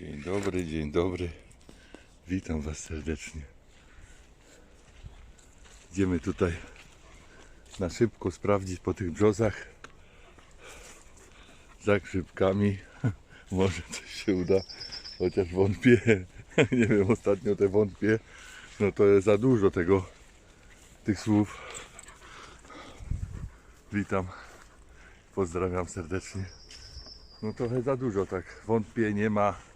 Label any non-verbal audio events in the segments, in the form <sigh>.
Dzień dobry, dzień dobry. Witam Was serdecznie. Idziemy tutaj na szybko sprawdzić po tych brzozach za grzybkami. <laughs> Może coś się uda, chociaż wątpię. <laughs> Nie wiem, ostatnio te wątpię. No to jest za dużo tego, tych słów. Witam. Pozdrawiam serdecznie. No trochę za dużo tak. Wątpię, nie ma.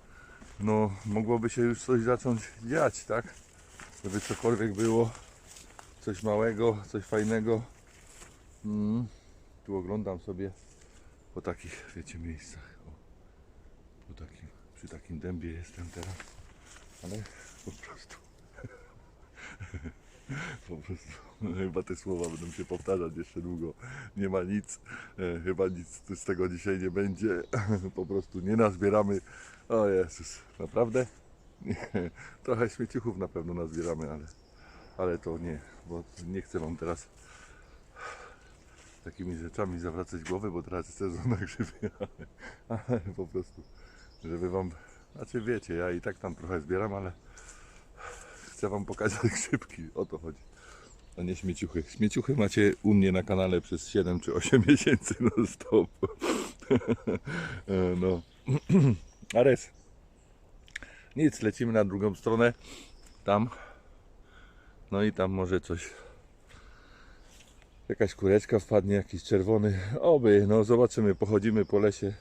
No mogłoby się już coś zacząć dziać, tak? Żeby cokolwiek było. Coś małego, coś fajnego. Mm. Tu oglądam sobie po takich, wiecie, miejscach. O, po takim, przy takim dębie jestem teraz. Ale po prostu. <laughs> Po prostu chyba te słowa będą się powtarzać jeszcze długo. Nie ma nic, e, chyba nic z tego dzisiaj nie będzie. <laughs> Po prostu nie nazbieramy. O Jezus, naprawdę? Nie. Trochę śmieciuchów na pewno nazbieramy, ale, ale to nie, bo nie chcę wam teraz takimi rzeczami zawracać głowy, bo teraz jest sezon na grzyby, <laughs> ale, ale po prostu, żeby wam, znaczy wiecie, ja i tak tam trochę zbieram, ale chcę wam pokazać <laughs> grzybki, o to chodzi. A nie śmieciuchy. Śmieciuchy macie u mnie na kanale przez 7 czy 8 <laughs> miesięcy no stop. <laughs> E, no. <clears throat> Ares. Nic, lecimy na drugą stronę. Tam. No i tam może coś. Jakaś kureczka wpadnie, jakiś czerwony. Oby, no zobaczymy, pochodzimy po lesie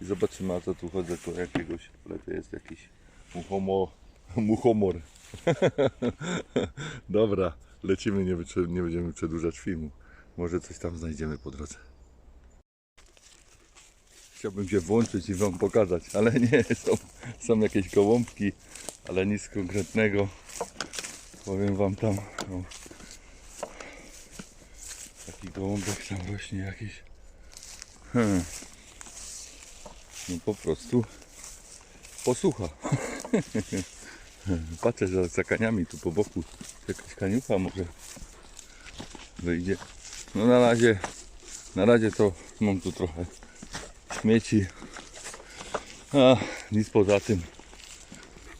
i zobaczymy, a co tu chodzę, to jakiegoś, lepiej jest jakiś muchomor. muchomor. <laughs> Dobra, lecimy, nie, nie będziemy przedłużać filmu. Może coś tam znajdziemy po drodze. Chciałbym się włączyć i Wam pokazać, ale <laughs> nie, są, są jakieś gołąbki, ale nic konkretnego. Powiem Wam tam, o, taki gołąbek tam rośnie jakiś. Hmm. No po prostu posłucha. <laughs> Patrzę za, za kaniami tu po boku. Jakaś kaniucha może wyjdzie. No na razie, na razie to mam tu trochę śmieci. A nic poza tym.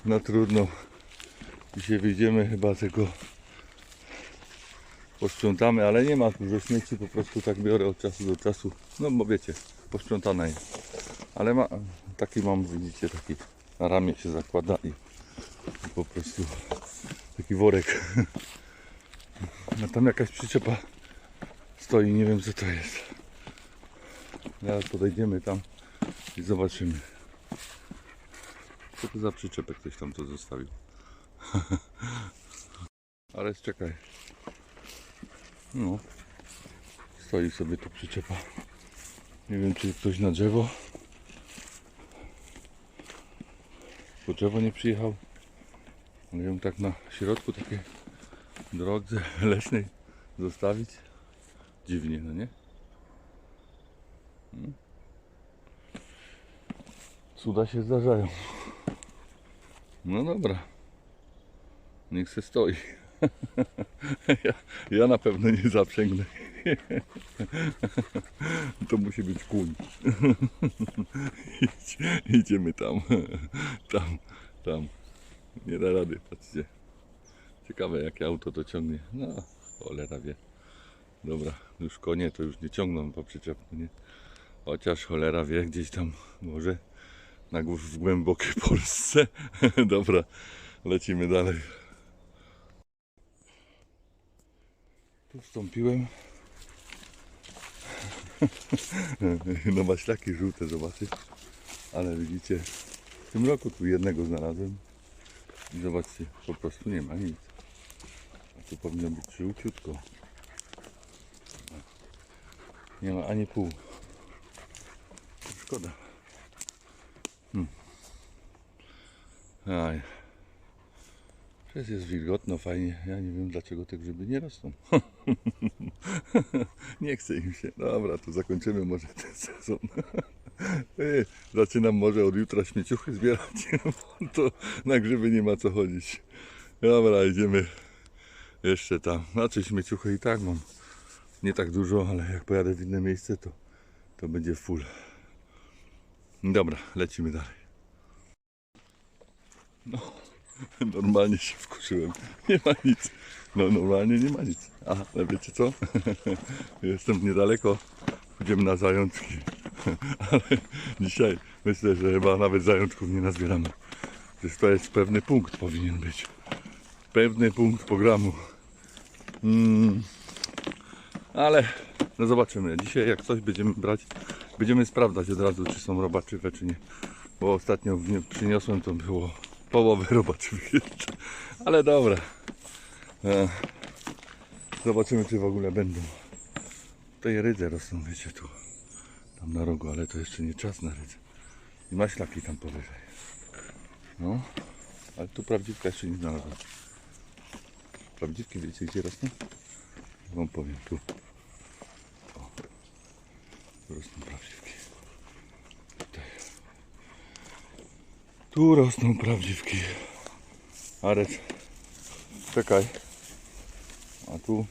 No trudno. Dzisiaj wyjdziemy chyba tego posprzątamy, ale nie ma dużo śmieci, po prostu tak biorę od czasu do czasu. No bo wiecie, posprzątana jest. Ale ma, taki mam, widzicie, taki na ramię się zakłada i po prostu taki worek. A tam jakaś przyczepa stoi, nie wiem co to jest. Zaraz podejdziemy tam i zobaczymy. Co to za przyczepę ktoś tam to zostawił. <laughs> Ale czekaj. No. Stoi sobie tu przyczepa. Nie wiem czy ktoś na drzewo. Po drzewo nie przyjechał. Ją tak na środku takiej drodze <laughs> leśnej zostawić. Dziwnie, no nie? Hmm. Cuda się zdarzają. No dobra. Niech se stoi. <laughs> Ja, ja na pewno nie zaprzęgnę. <laughs> To musi być kuń. Idziemy tam. Tam, tam. Nie da rady, patrzcie. Ciekawe jakie auto to ciągnie. No, cholera wie. Dobra, już konie to już nie ciągną po przyczepku, nie? Chociaż cholera wie, gdzieś tam może na gó- w głębokiej Polsce. <laughs> Dobra, lecimy dalej. Tu wstąpiłem. <laughs> No maślaki żółte, zobaczcie. Ale widzicie, w tym roku tu jednego znalazłem. I zobaczcie, po prostu nie ma nic. A tu powinno być żółciutko. Nie ma ani pół. Szkoda. Hmm. Aj. Przecież jest wilgotno, fajnie. Ja nie wiem dlaczego te grzyby nie rosną. <laughs> nie chce im się. Dobra, to zakończymy może ten sezon. <laughs> Zaczynam może od jutra śmieciuchy zbierać, <laughs> bo to na grzyby nie ma co chodzić. Dobra, idziemy jeszcze tam. Znaczy śmieciuchy i tak mam. Nie tak dużo, ale jak pojadę w inne miejsce, to, to będzie full. Dobra, lecimy dalej. <laughs> Normalnie się wkurzyłem. Nie ma nic. No normalnie nie ma nic. A, ale wiecie co? <laughs> Jestem niedaleko. Pójdziemy na zajączki. <laughs> Ale dzisiaj myślę, że chyba nawet zajączków nie nazbieramy. Przecież to jest pewny punkt powinien być. Pewny punkt programu. Mm. Ale no zobaczymy. Dzisiaj jak coś będziemy brać, będziemy sprawdzać od razu, czy są robaczywe, czy nie. Bo ostatnio przyniosłem, to było połowy jeszcze. Ale dobra. E, Zobaczymy, czy w ogóle będą. Tutaj rydze rosną, wiecie, tu. Tam na rogu, ale to jeszcze nie czas na rydze. I maślaki tam powyżej. No, ale tu prawdziwka jeszcze nie znalazłem. Prawdziwki wiecie, gdzie rosną? Wam powiem, tu. O, tu rosną prawdziwki. Tu rosną prawdziwki. Arek, czekaj. A tu,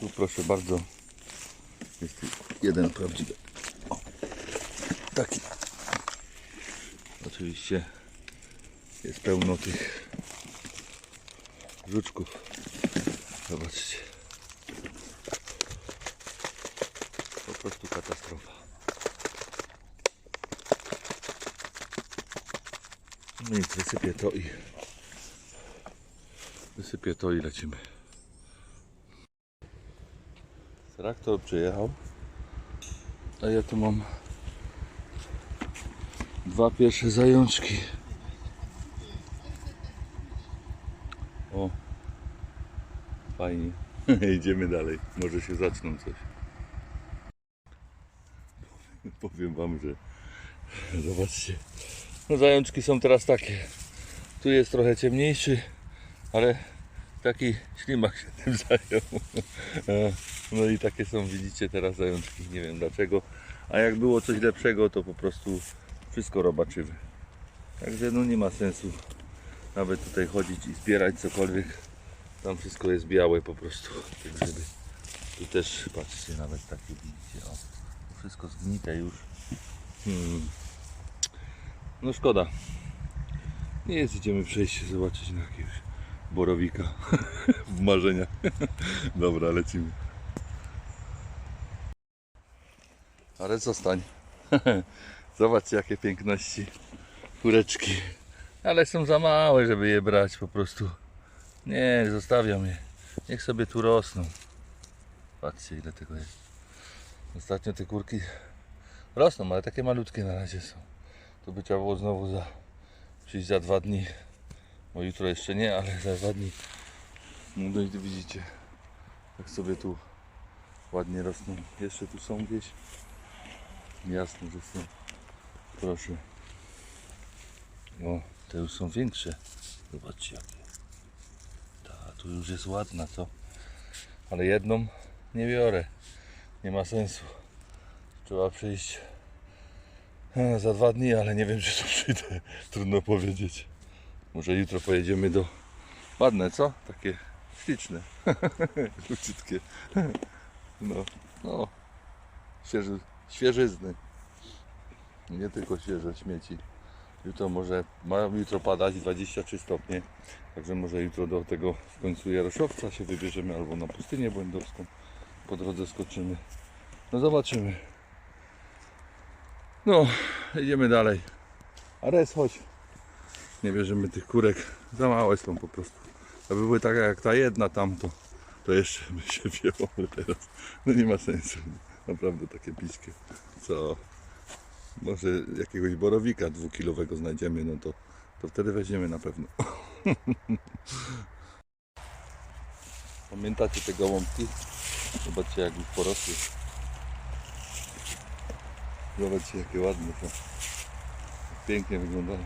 tu proszę bardzo, jest jeden prawdziwy. O, taki. Oczywiście jest pełno tych żuczków. Zobaczcie. Po prostu katastrofa. Nic, wysypię to i wysypię to i lecimy. Traktor przyjechał, a ja tu mam dwa pierwsze zajączki. O, fajnie. <laughs> Idziemy dalej. Może się zaczną coś. Powiem wam, że <laughs> zobaczcie. No zajączki są teraz takie. Tu jest trochę ciemniejszy, ale taki ślimak się tym <laughs> zajął. E, No i takie są, widzicie teraz zajączki. Nie wiem dlaczego. A jak było coś lepszego, to po prostu wszystko robaczywe. Także no nie ma sensu nawet tutaj chodzić i zbierać cokolwiek. Tam wszystko jest białe po prostu. Te grzyby. Tu też patrzcie, nawet takie widzicie. O, wszystko zgnite już. Hmm. No szkoda. Nie jest, idziemy przejść zobaczyć na jakiegoś borowika <laughs> w marzeniach. <laughs> Dobra, lecimy. Ale zostań. <laughs> Zobaczcie jakie piękności kureczki. Ale są za małe, żeby je brać po prostu. Nie, zostawiam je. Niech sobie tu rosną. Patrzcie ile tego jest. Ostatnio te kurki rosną, ale takie malutkie na razie są. To by trzeba było znowu za, przyjść za dwa dni. Bo jutro jeszcze nie, ale za dwa dni. No i tu widzicie, jak sobie tu ładnie rosną. Jeszcze tu są gdzieś. Jasne, że są. Proszę. O, te już są większe. Zobaczcie jakie. Ta, tu już jest ładna, co? Ale jedną nie biorę. Nie ma sensu. Trzeba przyjść e, za dwa dni, ale nie wiem, czy to przyjdę. Trudno powiedzieć. Może jutro pojedziemy do... Ładne, co? Takie śliczne. <laughs> Króciutkie. No, no. Świeży, świeżyzny. Nie tylko świeże śmieci. Jutro może, ma jutro padać 23 stopnie. Także może jutro do tego w końcu Jaroszowca się wybierzemy albo na pustynię błędowską. Po drodze skoczymy. No zobaczymy. No, idziemy dalej. Ares, chodź. Nie bierzemy tych kurek. Za małe są po prostu. Aby były takie jak ta jedna tam, to, jeszcze by się <laughs> wzięło, ale teraz no nie ma sensu. Naprawdę takie piskie. Co? Może jakiegoś borowika dwukilowego znajdziemy, no to, to wtedy weźmiemy na pewno. <laughs> Pamiętacie te gołąbki? Zobaczcie jak już porosły. Zobaczcie jakie ładne są. Pięknie wyglądają.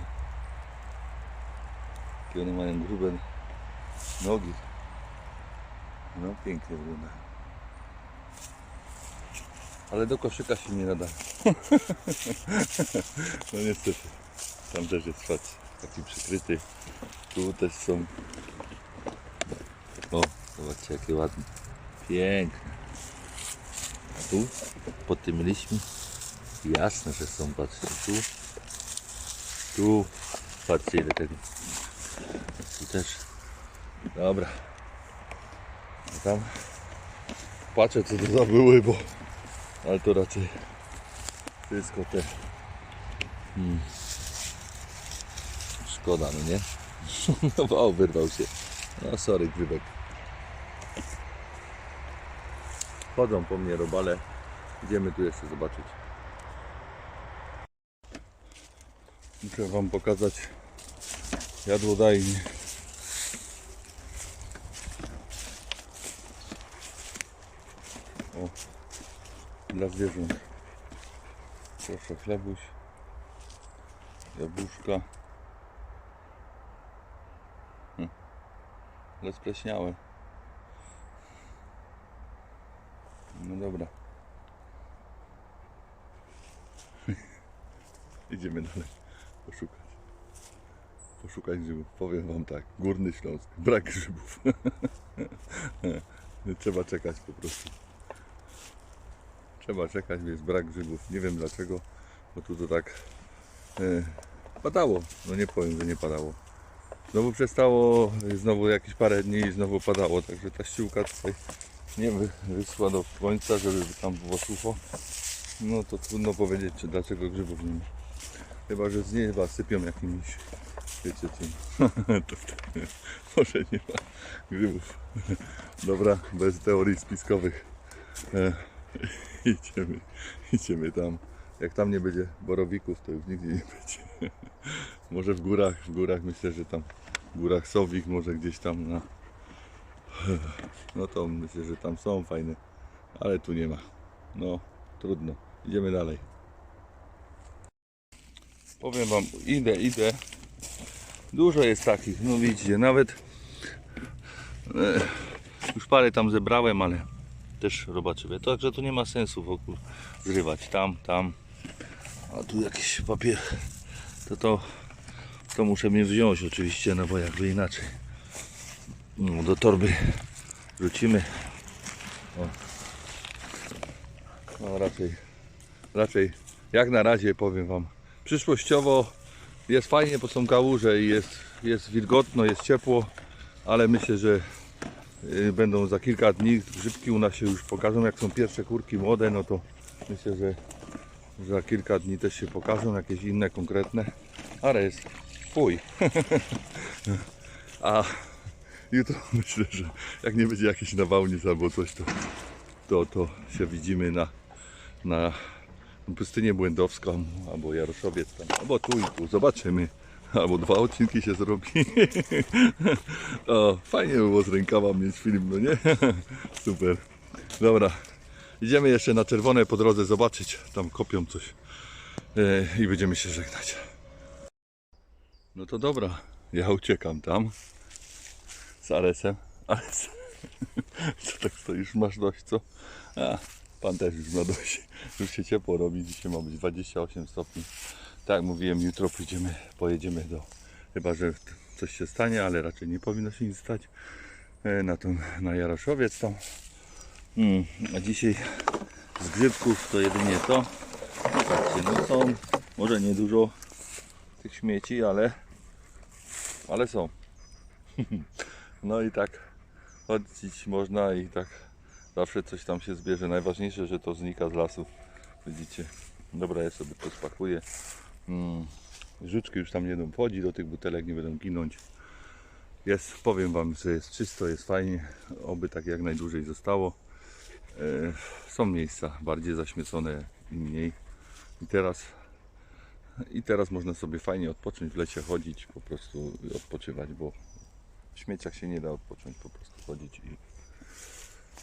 Jakie one mają grube nogi. No pięknie wyglądają. Ale do koszyka się nie nada. <laughs> no niestety. Tam też jest patrz, taki przykryty. Tu też są. O, zobaczcie jakie ładne. Piękne. A tu pod tym liśćmi jasne, że są, patrzcie tu. Tu, patrzcie ile tego. Tu też. Dobra. Tam patrzę co to za były, bo ale to raczej wszystko te hmm. szkoda no nie <laughs> no o, wyrwał się no sorry grzybek chodzą po mnie robale idziemy tu jeszcze zobaczyć muszę wam pokazać jadłodajnie o dla zwierząt. Proszę chlebuś, jabłuszka. Hm. Ale spleśniałe. No dobra. <laughs> Idziemy dalej poszukać. Poszukać grzybów. Powiem wam tak, Górny Śląsk, brak grzybów. <laughs> Trzeba czekać po prostu. Trzeba czekać, jest brak grzybów. Nie wiem dlaczego, bo tu to tak e, padało. No nie powiem, że nie padało. Znowu przestało, znowu jakieś parę dni i znowu padało, także ta ściółka tutaj nie wy, wyschła do końca, żeby tam było sucho. No to trudno powiedzieć, czy dlaczego grzybów nie ma. Chyba, że z nieba sypią jakimiś, wiecie czym. <laughs> to może nie ma grzybów. Dobra, bez teorii spiskowych. E, <laughs> idziemy, idziemy tam. Jak tam nie będzie borowików, to już nigdzie nie będzie. <laughs> może w górach, w górach myślę, że tam w górach Sowik, może gdzieś tam na... No to myślę, że tam są fajne, ale tu nie ma. No, trudno. Idziemy dalej. Powiem wam, idę, idę. Dużo jest takich, no widzicie, nawet e, już parę tam zebrałem, ale też robaczywe. Także to nie ma sensu w ogóle zrywać tam, tam. A tu jakiś papier. To to, to muszę mnie wziąć oczywiście, no bo jakby inaczej. No, do torby rzucimy. O. No raczej, raczej jak na razie powiem Wam. Przyszłościowo jest fajnie, bo są kałuże i jest, jest wilgotno, jest ciepło, ale myślę, że y, będą za kilka dni grzybki u nas się już pokażą, jak są pierwsze kurki młode, no to myślę, że za kilka dni też się pokażą jakieś inne konkretne, ale jest fuj. <laughs> A jutro <laughs> myślę, że jak nie będzie jakiś nawałnic albo coś, to, to, to się widzimy na, na pustynię błędowską albo Jaroszowiec tam, albo tu i tu, zobaczymy. Albo dwa odcinki się zrobi. <laughs> o, fajnie by było z rękawa mieć film, no nie? <laughs> Super. Dobra. Idziemy jeszcze na czerwone po drodze zobaczyć. Tam kopią coś. E, I będziemy się żegnać. No to dobra. Ja uciekam tam. Z Aresem. Ares. <laughs> Co tak stoisz? Masz dość, co? A, pan też już ma <laughs> dość. Już się ciepło robi. Dzisiaj ma być 28 stopni. Tak jak mówiłem, jutro pójdziemy, pojedziemy do. Chyba, że coś się stanie, ale raczej nie powinno się nic stać. E, Na, tą, na Jaroszowiec tam. Mm, a dzisiaj z grzybków to jedynie to. Zobaczcie, no są może niedużo tych śmieci, ale ale są. <laughs> No i tak chodzić można i tak zawsze coś tam się zbierze. Najważniejsze, że to znika z lasu. Widzicie. Dobra, ja sobie to spakuję. Mm. Żuczki już tam nie będą wchodzić, do tych butelek nie będą ginąć. Jest, powiem Wam, że jest czysto, jest fajnie. Oby tak jak najdłużej zostało. E, są miejsca bardziej zaśmiecone i mniej. I teraz, I teraz można sobie fajnie odpocząć, w lecie chodzić, po prostu odpoczywać, bo w śmieciach się nie da odpocząć, po prostu chodzić i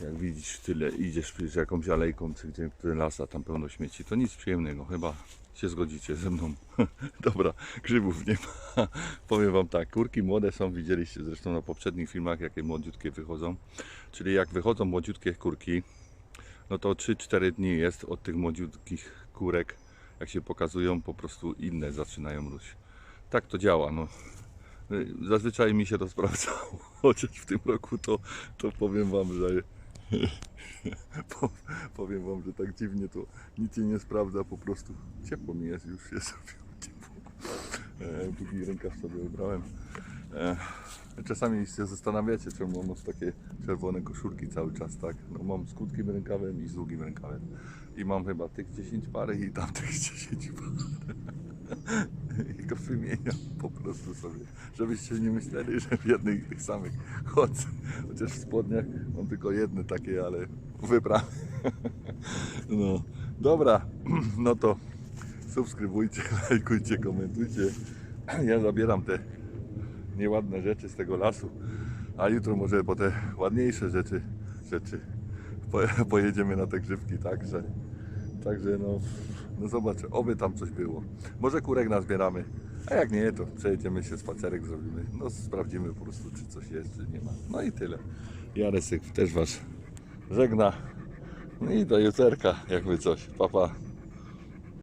jak widzisz tyle, idziesz z jakąś alejką, czy gdzie ten las, a tam pełno śmieci, to nic przyjemnego, chyba się zgodzicie ze mną. <laughs> Dobra, grzybów nie ma. <laughs> Powiem Wam tak, kurki młode są, widzieliście zresztą na poprzednich filmach, jakie młodziutkie wychodzą. Czyli jak wychodzą młodziutkie kurki, no to 3-4 dni jest od tych młodziutkich kurek, jak się pokazują, po prostu inne zaczynają róść. Tak to działa, no. Zazwyczaj mi się to sprawdzało, <laughs> chociaż w tym roku to, to powiem Wam, że <laughs> powiem Wam, że tak dziwnie to nic się nie sprawdza, po prostu ciepło mi jest, już się <laughs> zrobiło ciepło. E, drugi rękaw sobie ubrałem. E, czasami się zastanawiacie, czemu mam takie czerwone koszulki cały czas, tak? No mam z krótkim rękawem i z długim rękawem. I mam chyba tych 10 par i tamtych <laughs> 10 par. <laughs> I go wymieniam po prostu sobie, żebyście nie myśleli, że w jednych tych samych chodzę. Chociaż w spodniach mam tylko jedne takie, ale wybrane. <laughs> No, dobra, <clears throat> no to subskrybujcie, <laughs> lajkujcie, komentujcie. <clears throat> Ja zabieram te nieładne rzeczy z tego lasu, a jutro może po te ładniejsze rzeczy, rzeczy po, pojedziemy na te grzybki, także, także no, no zobaczę, oby tam coś było. Może kurek nazbieramy, a jak nie, to przejedziemy się, spacerek zrobimy, no sprawdzimy po prostu, czy coś jest, czy nie ma. No i tyle. Jaresek też Was żegna. No i do juterka, jakby coś. Papa. Pa.